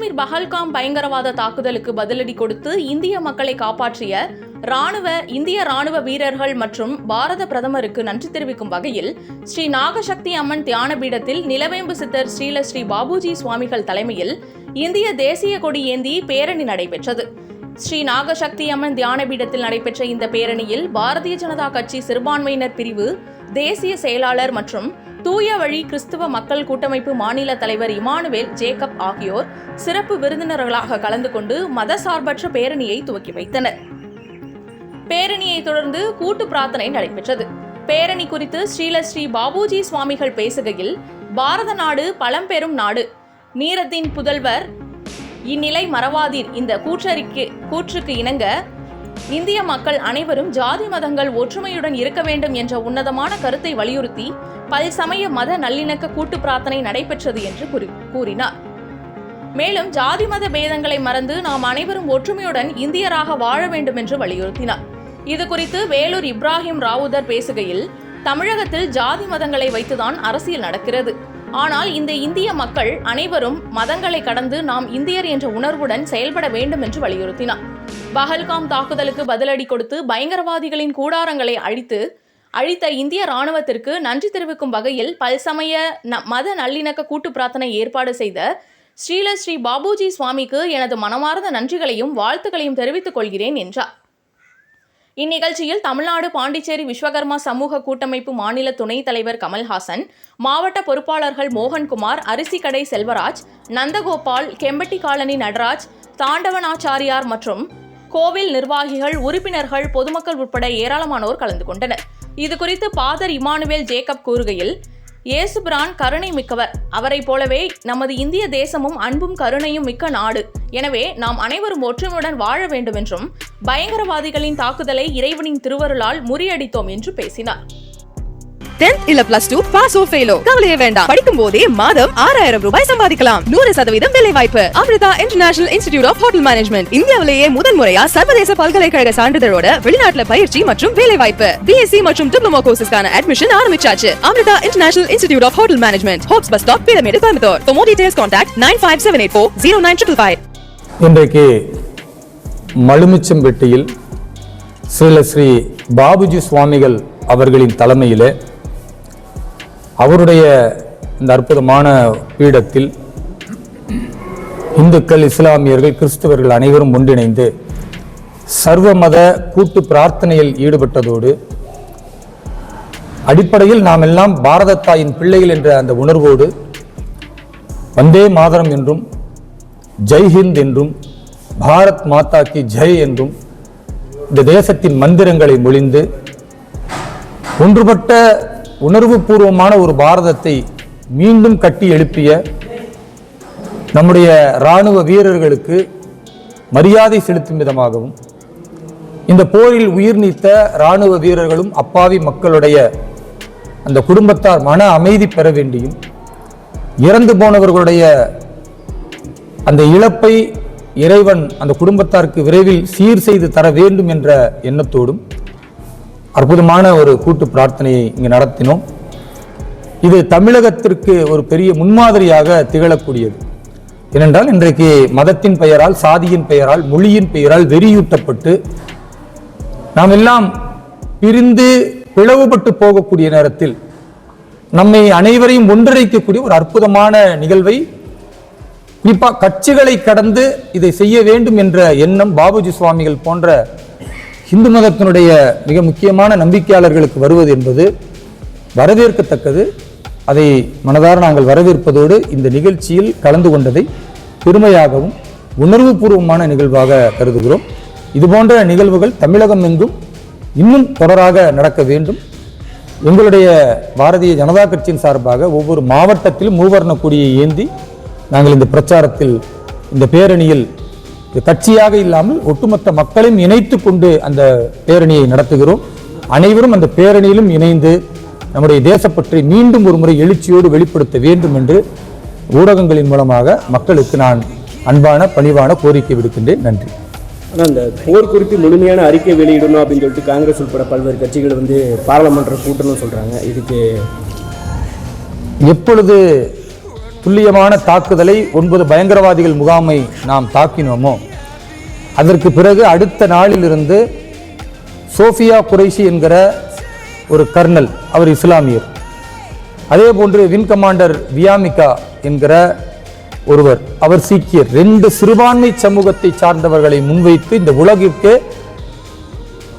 காஷ்மீர் பஹல்காம் பயங்கரவாத தாக்குதலுக்கு பதிலடி கொடுத்து இந்திய மக்களை காப்பாற்றிய ராணுவ இந்திய ராணுவ வீரர்கள் மற்றும் பாரத பிரதமருக்கு நன்றி தெரிவிக்கும் வகையில் ஸ்ரீ நாகசக்தி அம்மன் தியான பீடத்தில் நிலவேம்பு சித்தர் ஸ்ரீல ஸ்ரீ பாபுஜி சுவாமிகள் தலைமையில் இந்திய தேசிய கொடி ஏந்தி பேரணி நடைபெற்றது. ஸ்ரீ நாகசக்தி அம்மன் தியான பீடத்தில் நடைபெற்ற இந்த பேரணியில் பாரதிய ஜனதா கட்சி சிறுபான்மையினர் பிரிவு தேசிய செயலாளர் மற்றும் தூய வழி கிறிஸ்துவ மக்கள் கூட்டமைப்பு மாநில தலைவர் இமானுவேல் ஜேக்கப் ஆகியோர் சிறப்பு விருந்தினர்களாக கலந்து கொண்டு மதசார்பற்ற பேரணியை துவக்கி வைத்தனர். பேரணியை தொடர்ந்து கூட்டு பிரார்த்தனை நடைபெற்றது. பேரணி குறித்து ஸ்ரீல ஸ்ரீ பாபுஜி சுவாமிகள் பேசுகையில் பாரத நாடு பழம்பெரும் நாடு. நீரத்தின் புதல்வர் இந்நிலை மறவாதீர். இந்த கூற்றறிக்கு கூற்றுக்கு இணங்க இந்திய மக்கள் அனைவரும் ஜாதி மதங்கள் ஒற்றுமையுடன் இருக்க வேண்டும் என்ற உன்னதமான கருத்தை வலியுறுத்தி பல்சமய மத நல்லிணக்க கூட்டு பிரார்த்தனை நடைபெற்றது என்று கூறி- கூறினார். மேலும் ஜாதி மத பேதங்களை மறந்து நாம் அனைவரும் ஒற்றுமையுடன் இந்தியராக வாழ வேண்டும் என்று வலியுறுத்தினார். இது குறித்து வேலூர் இப்ராஹிம் ராவுதர் பேசுகையில் தமிழகத்தில் ஜாதி மதங்களை வைத்துதான் அரசியல் நடக்கிறது. ஆனால் இந்த இந்திய மக்கள் அனைவரும் மதங்களை கடந்து நாம் இந்தியர் என்ற உணர்வுடன் செயல்பட வேண்டும் என்று வலியுறுத்தினார். பஹல்காம் தாக்குதலுக்கு பதிலடி கொடுத்து பயங்கரவாதிகளின் கூடாரங்களை அழித்து அழித்த இந்திய ராணுவத்திற்கு நன்றி தெரிவிக்கும் வகையில் பல்சமய ந- மத நல்லிணக்க கூட்டு பிரார்த்தனை ஏற்பாடு செய்த ஸ்ரீல ஸ்ரீ பாபுஜி சுவாமிக்கு எனது மனமார்ந்த நன்றிகளையும் வாழ்த்துக்களையும் தெரிவித்துக் கொள்கிறேன் என்றார். இந்நிகழ்ச்சியில் தமிழ்நாடு பாண்டிச்சேரி விஸ்வகர்மா சமூக கூட்டமைப்பு மாநில துணைத் தலைவர் கமல்ஹாசன் மாவட்ட பொறுப்பாளர்கள் மோகன்குமார் அரிசிக்கடை செல்வராஜ் நந்தகோபால் கெம்பட்டி காலனி நடராஜ் தாண்டவனாச்சாரியார் மற்றும் கோவில் நிர்வாகிகள் உறுப்பினர்கள் பொதுமக்கள் உட்பட ஏராளமானோர் கலந்து கொண்டனர். இது குறித்து பாதர் இமானுவேல் ஜேக்கப் கூறுகையில் இயேசுபிரான் கருணை மிக்கவர். அவரைப் போலவே நமது இந்திய தேசமும் அன்பும் கருணையும் மிக்க நாடு. எனவே நாம் அனைவரும் ஒற்றுமையுடன் வாழ வேண்டும் என்றும் பயங்கரவாதிகளின் தாக்குதலை இறைவனின் திருவருளால் முறியடித்தோம் என்று பேசினார். 10th இல்ல பிளஸ் டூ பாஸ் ஓ ஃபெயிலோ கவலையே வேண்டாம். படிக்கும் போதே மாதம் ஆறாயிரம் ரூபாய் சம்பாதிக்கலாம். நூறு சதவீதம் வேலை வாய்ப்பு. Amrita International Institute of Hotel Management இந்தியாவிலேயே முதன் முறையா சர்வதேச பல்கலைக்கழக சான்றிதழோட வெளிநாட்டுல பயிற்சி மற்றும் வேலை வாய்ப்பு. பிஎஸ்சி மற்றும் டிப்ளமோ கோர்சஸ்க்கான அட்மிஷன் ஆரம்பிச்சாச்சு. Amrita international institute of hotel management Hopes bus stop pyramid Coimbatore for more details contact nine five seven eight four zero nine triple five இன்றைக்கு மலுமிச்சம்பட்டியில் ஸ்ரீல ஸ்ரீ பாபுஜி சுவாமிகள் அவர்களின் தலைமையிலே அவருடைய இந்த அற்புதமான பீடத்தில் இந்துக்கள் இஸ்லாமியர்கள் கிறிஸ்தவர்கள் அனைவரும் ஒன்றிணைந்து சர்வமத கூட்டு பிரார்த்தனையில் ஈடுபட்டதோடு அடிப்படையில் நாம் எல்லாம் பாரத தாயின் பிள்ளைகள் என்ற அந்த உணர்வோடு வந்தே மாதரம் என்றும் ஜெய்ஹிந்த் என்றும் பாரத் மாதா கி ஜெய் என்றும் இந்த தேசத்தின் மந்திரங்களை மொழிந்து ஒன்றுபட்ட உணர்வுபூர்வமான ஒரு பாரதத்தை மீண்டும் கட்டி எழுப்பிய நம்முடைய இராணுவ வீரர்களுக்கு மரியாதை செலுத்தும் விதமாகவும் இந்த போரில் உயிர் நீத்த இராணுவ வீரர்களும் அப்பாவி மக்களுடைய அந்த குடும்பத்தார் மன அமைதி பெற வேண்டியும் இறந்து போனவர்களுடைய அந்த இழப்பை இறைவன் அந்த குடும்பத்தாருக்கு விரைவில் சீர் செய்து தர வேண்டும் என்ற எண்ணத்தோடும் அற்புதமான ஒரு கூட்டு பிரார்த்தனையை இங்கு நடத்தினோம். இது தமிழகத்திற்கு ஒரு பெரிய முன்மாதிரியாக திகழக்கூடியது. ஏனென்றால் இன்றைக்கு மதத்தின் பெயரால் சாதியின் பெயரால் மொழியின் பெயரால் வெறியூட்டப்பட்டு நாம் எல்லாம் பிரிந்து பிளவுபட்டு போகக்கூடிய நேரத்தில் நம்மை அனைவரையும் ஒன்றிணைக்கக்கூடிய ஒரு அற்புதமான நிகழ்வை குறிப்பாக கட்சிகளை கடந்து இதை செய்ய வேண்டும் என்ற எண்ணம் பாபுஜி சுவாமிகள் போன்ற இந்து மதத்தினுடைய மிக முக்கியமான நம்பிக்கையாளர்களுக்கு வருவது என்பது வரவேற்கத்தக்கது. அதை மனதார நாங்கள் வரவேற்பதோடு இந்த நிகழ்ச்சியில் கலந்து கொண்டதை பெருமையாகவும் உணர்வுபூர்வமான நிகழ்வாக கருதுகிறோம். இதுபோன்ற நிகழ்வுகள் தமிழகம் எங்கும் இன்னும் தொடராக நடக்க வேண்டும். எங்களுடைய பாரதிய ஜனதா கட்சியின் சார்பாக ஒவ்வொரு மாவட்டத்திலும் மூவர்ண கொடியை ஏந்தி நாங்கள் இந்த பிரச்சாரத்தில் இந்த பேரணியில் கட்சியாக இல்லாமல் ஒட்டுமொத்த மக்களையும் இணைத்து கொண்டு அந்த பேரணியை நடத்துகிறோம். அனைவரும் அந்த பேரணியிலும் இணைந்து நம்முடைய தேசப்பற்றை மீண்டும் ஒரு முறை எழுச்சியோடு வெளிப்படுத்த வேண்டும் என்று ஊடகங்களின் மூலமாக மக்களுக்கு நான் அன்பான பணிவான கோரிக்கை விடுக்கின்றேன். நன்றி. ஆனால் இந்த போர் குறித்து முழுமையான அறிக்கை வெளியிடணும் அப்படின்னு சொல்லிட்டு காங்கிரஸ் உட்பட பல்வேறு கட்சிகள் வந்து பாராளுமன்ற கூட்டணும்னு சொல்கிறாங்க இதுக்கு எப்பொழுது துல்லியமான தாக்குதலை ஒன்பது பயங்கரவாதிகள் முகாமை நாம் தாக்கினோமோ? அதற்கு பிறகு அடுத்த நாளிலிருந்து சோஃபியா குறைஷி என்கிற ஒரு கர்னல் அவர் இஸ்லாமியர். அதே போன்று வின் கமாண்டர் வியாமிகா என்கிற ஒருவர் அவர் சீக்கியர். ரெண்டு சிறுபான்மை சமூகத்தை சார்ந்தவர்களை முன்வைத்து இந்த உலகிற்கு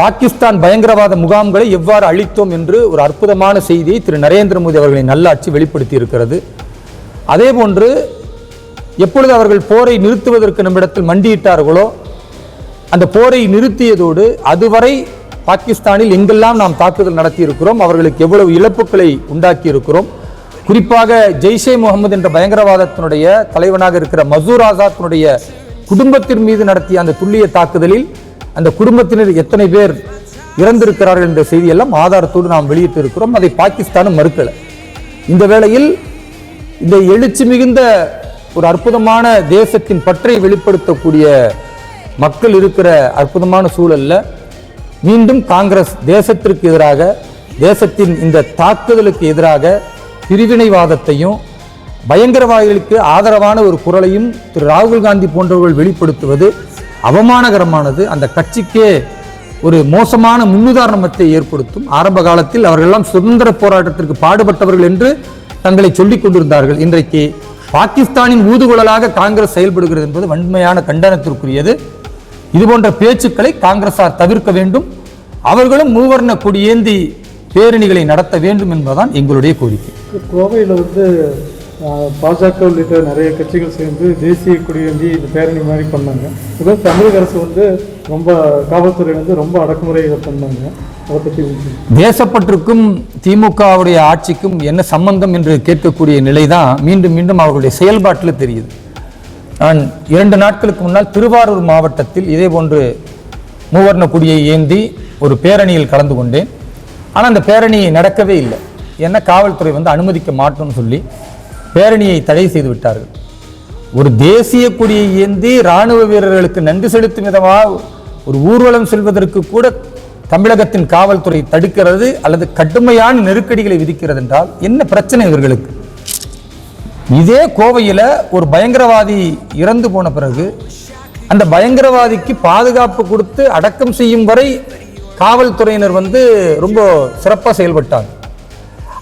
பாகிஸ்தான் பயங்கரவாத முகாம்களை எவ்வாறு அழித்தோம் என்று ஒரு அற்புதமான செய்தியை திரு நரேந்திர மோடி அவர்களின் நல்லாட்சி வெளிப்படுத்தி இருக்கிறது அதே போன்று எப்பொழுது அவர்கள் போரை நிறுத்துவதற்கு நம்மிடத்தில் மண்டியிட்டார்களோ அந்த போரை நிறுத்தியதோடு அதுவரை பாகிஸ்தானில் எங்கெல்லாம் நாம் தாக்குதல் நடத்தியிருக்கிறோம் அவர்களுக்கு எவ்வளவு இழப்புகளை உண்டாக்கி இருக்கிறோம் குறிப்பாக ஜெய்ஷே முகமது என்ற பயங்கரவாதத்தினுடைய தலைவனாக இருக்கிற மசூர் ஆசாத்தினுடைய குடும்பத்தின் மீது நடத்திய அந்த துல்லிய தாக்குதலில் அந்த குடும்பத்தினர் எத்தனை பேர் இறந்திருக்கிறார்கள் என்ற செய்தியெல்லாம் ஆதாரத்தோடு நாம் வெளியிட்டு இருக்கிறோம் அதை பாகிஸ்தானும் மறுக்கல. இந்த வேளையில் இந்த எழுச்சி மிகுந்த ஒரு அற்புதமான தேசத்தின் பற்றை வெளிப்படுத்தக்கூடிய மக்கள் இருக்கிற அற்புதமான சூழல்ல மீண்டும் காங்கிரஸ் தேசத்திற்கு எதிராக தேசத்தின் இந்த தாக்குதலுக்கு எதிராக பிரிவினைவாதத்தையும் பயங்கரவாதிகளுக்கு ஆதரவான ஒரு குரலையும் திரு ராகுல் காந்தி போன்றவர்கள் வெளிப்படுத்துவது அவமானகரமானது. அந்த கட்சிக்கே ஒரு மோசமான முன்னுதாரணத்தை ஏற்படுத்தும். ஆரம்ப காலத்தில் அவர்களெல்லாம் சுதந்திர போராட்டத்திற்கு பாடுபட்டவர்கள் என்று தங்களை சொல்லிக் கொண்டிருந்தார்கள். இன்றைக்கு பாகிஸ்தானின் ஊதுகுழலாக காங்கிரஸ் செயல்படுகிறது என்பது வன்மையான கண்டனத்திற்குரியது. இதுபோன்ற பேச்சுக்களை காங்கிரசார் தவிர்க்க வேண்டும். அவர்களும் மூவர்ண கொடியேந்தி பேரணிகளை நடத்த வேண்டும் என்பதுதான் எங்களுடைய கோரிக்கை. கோவையில் வந்து பாஜக உள்ளிட்ட நிறைய கட்சிகள் சேர்ந்து தேசிய கொடியேந்தி இந்த பேரணி மாதிரி பண்ணாங்க. இதோ தமிழக அரசு வந்து ரொம்ப காவல்துறை வந்து ரொம்ப அடக்குமுறை இதை பண்ணாங்க. அதை பற்றி தேசப்பற்றுக்கும் திமுகவுடைய ஆட்சிக்கும் என்ன சம்பந்தம் என்று கேட்கக்கூடிய நிலை தான் மீண்டும் மீண்டும் அவர்களுடைய செயல்பாட்டில் தெரியுது. நான் இரண்டு நாட்களுக்கு முன்னால் திருவாரூர் மாவட்டத்தில் இதே போன்று மூவர்ண கொடியை ஏந்தி ஒரு பேரணியில் கலந்து கொண்டேன். ஆனால் அந்த பேரணி நடக்கவே இல்லை. ஏன்னா காவல்துறை வந்து அனுமதிக்க மாட்டோம்னு சொல்லி பேரணியை தடை செய்து விட்டார்கள். ஒரு தேசிய கொடியை ஏந்தி ராணுவ வீரர்களுக்கு நன்றி செலுத்தும் விதமாக ஒரு ஊர்வலம் செல்வதற்கு கூட தமிழகத்தின் காவல்துறை தடுக்கிறது அல்லது கடுமையான நெருக்கடிகளை விதிக்கிறது என்றால் என்ன பிரச்சனை இவர்களுக்கு? இதே கோவையில் ஒரு பயங்கரவாதி இறந்து போன பிறகு அந்த பயங்கரவாதிக்கு பாதுகாப்பு கொடுத்து அடக்கம் செய்யும் வரை காவல்துறையினர் வந்து ரொம்ப சிறப்பாக செயல்பட்டாங்க.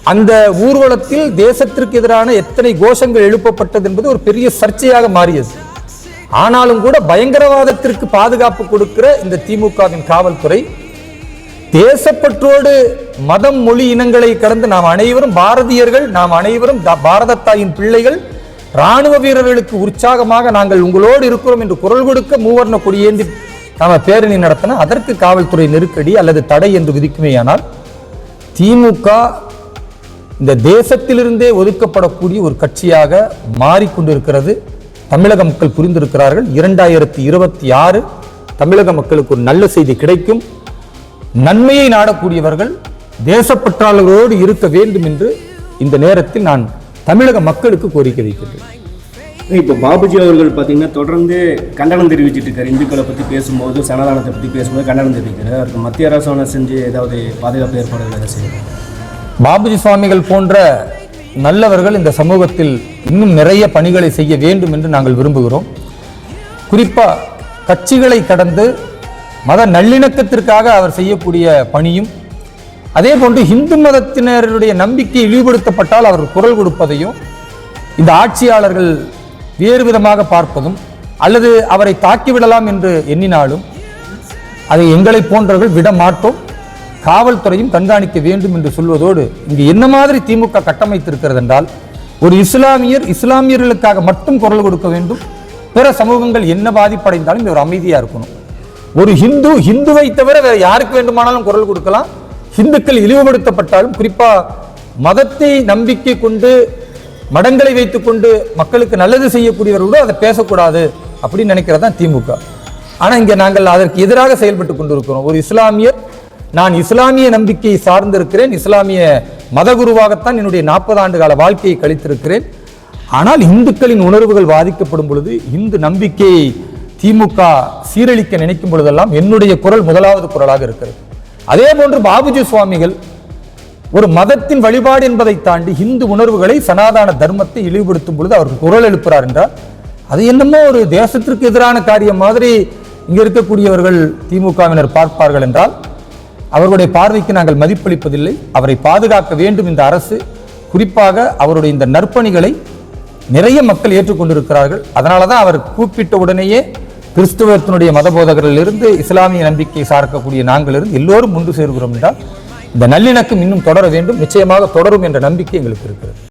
அந்த ஊர்வலத்தில் தேசத்திற்கு எதிரான எத்தனை கோஷங்கள் எழுப்பப்பட்டது என்பது ஒரு பெரிய சர்ச்சையாக மாறியது. ஆனாலும் கூட பயங்கரவாதத்திற்கு பாதுகாப்பு கொடுக்கிற இந்த திமுகவின் காவல்துறை தேசப்பற்றோடு மதம் மொழி இனங்களை கடந்து நாம் அனைவரும் பாரதியர்கள் நாம் அனைவரும் பாரத தாயின் பிள்ளைகள் ராணுவ வீரர்களுக்கு உற்சாகமாக நாங்கள் உங்களோடு இருக்கிறோம் என்று குரல் கொடுக்க மூவர்ண கொடியேந்தி நாம பேரணி நடத்தின அதற்கு காவல்துறை நெருக்கடி அல்லது தடை என்று விதிக்குமேயானால் திமுக இந்த தேசத்திலிருந்தே ஒதுக்கப்படக்கூடிய ஒரு கட்சியாக மாறிக்கொண்டிருக்கிறது. தமிழக மக்கள் புரிந்திருக்கிறார்கள். இரண்டாயிரத்தி இருபத்தி ஆறு தமிழக மக்களுக்கு ஒரு நல்ல செய்தி கிடைக்கும். நன்மையை நாடக்கூடியவர்கள் தேசப்பற்றாளர்களோடு இருக்க வேண்டும் என்று இந்த நேரத்தில் நான் தமிழக மக்களுக்கு கோரிக்கை வைக்கின்றேன். இப்போ பாபுஜி அவர்கள் பார்த்தீங்கன்னா தொடர்ந்து கண்டனம் தெரிவிச்சுட்டு இருக்காரு. இந்துக்களை பற்றி பேசும்போது சனாதானத்தை பற்றி பேசும்போது கண்டனம் தெரிவிக்கிறார். அவருக்கு மத்திய அரசாங்கம் செஞ்சு ஏதாவது பாதுகாப்பு ஏற்பாடுகள் செய்யணும் பாபுஜி சுவாமிகள் போன்ற நல்லவர்கள் இந்த சமூகத்தில் இன்னும் நிறைய பணிகளை செய்ய வேண்டும் என்று நாங்கள் விரும்புகிறோம். குறிப்பாக கட்சிகளை கடந்து மத நல்லிணக்கத்திற்காக அவர் செய்யக்கூடிய பணியும் அதே போன்று இந்து மதத்தினருடைய நம்பிக்கை இழிவுபடுத்தப்பட்டால் அவர் குரல் கொடுப்பதையும் இந்த ஆட்சியாளர்கள் வேறு விதமாக பார்ப்பதும் அல்லது அவரை தாக்கிவிடலாம் என்று எண்ணினாலும் அதை எங்களை போன்றவர்கள் விட மாட்டோம். காவல்துறையும் கண்காணிக்க வேண்டும் என்று சொல்வதோடு இங்கு என்ன மாதிரி திமுக கட்டமைத்திருக்கிறது என்றால் ஒரு இஸ்லாமியர் இஸ்லாமியர்களுக்காக மட்டும் குரல் கொடுக்க வேண்டும். பிற சமூகங்கள் என்ன பாதிப்படைந்தாலும் இவர் அமைதியாக இருக்கணும். ஒரு ஹிந்து ஹிந்துவை தவிர வேற யாருக்கு வேண்டுமானாலும் குரல் கொடுக்கலாம். ஹிந்துக்கள் இழிவுபடுத்தப்பட்டாலும் குறிப்பாக மதத்தை நம்பிக்கை கொண்டு மடங்களை வைத்துக்கொண்டு மக்களுக்கு நல்லது செய்யக்கூடியவர்களோடு அதை பேசக்கூடாது அப்படின்னு நினைக்கிறது தான் திமுக. ஆனால் இங்கே நாங்கள் அதற்கு எதிராக செயல்பட்டு கொண்டிருக்கிறோம். ஒரு இஸ்லாமியர் நான் இஸ்லாமிய நம்பிக்கையை சார்ந்திருக்கிறேன். இஸ்லாமிய மதகுருவாகத்தான் என்னுடைய நாற்பது ஆண்டு கால வாழ்க்கையை கழித்திருக்கிறேன். ஆனால் இந்துக்களின் உணர்வுகள் பாதிக்கப்படும் பொழுது இந்து நம்பிக்கையை திமுக சீரழிக்க நினைக்கும் பொழுதெல்லாம் என்னுடைய குரல் முதலாவது குரலாக இருக்கிறது. அதே போன்று பாபுஜி சுவாமிகள் ஒரு மதத்தின் வழிபாடு என்பதை தாண்டி இந்து உணர்வுகளை சனாதன தர்மத்தை இழிவுபடுத்தும் பொழுது அவர் குரல் எழுப்புறார் என்றால் அது என்னமோ ஒரு தேசத்திற்கு எதிரான காரியம் மாதிரி இங்கே இருக்கக்கூடியவர்கள் திமுகவினர் பார்ப்பார்கள் என்றால் அவர்களுடைய பார்வைக்கு நாங்கள் மதிப்பளிப்பதில்லை. அவரை பாதுகாக்க வேண்டும் இந்த அரசு. குறிப்பாக அவருடைய இந்த நற்பணிகளை நிறைய மக்கள் ஏற்றுக்கொண்டிருக்கிறார்கள். அதனால தான் அவர் கூப்பிட்ட உடனேயே கிறிஸ்துவத்தினுடைய மதபோதகரிலிருந்து இஸ்லாமிய நம்பிக்கை சார்க்கக்கூடிய நாங்களிருந்து எல்லோரும் முன்பு சேர்கிறோம் என்றால் இந்த நல்லிணக்கம் இன்னும் தொடர வேண்டும். நிச்சயமாக தொடரும் என்ற நம்பிக்கை எங்களுக்கு இருக்கிறது.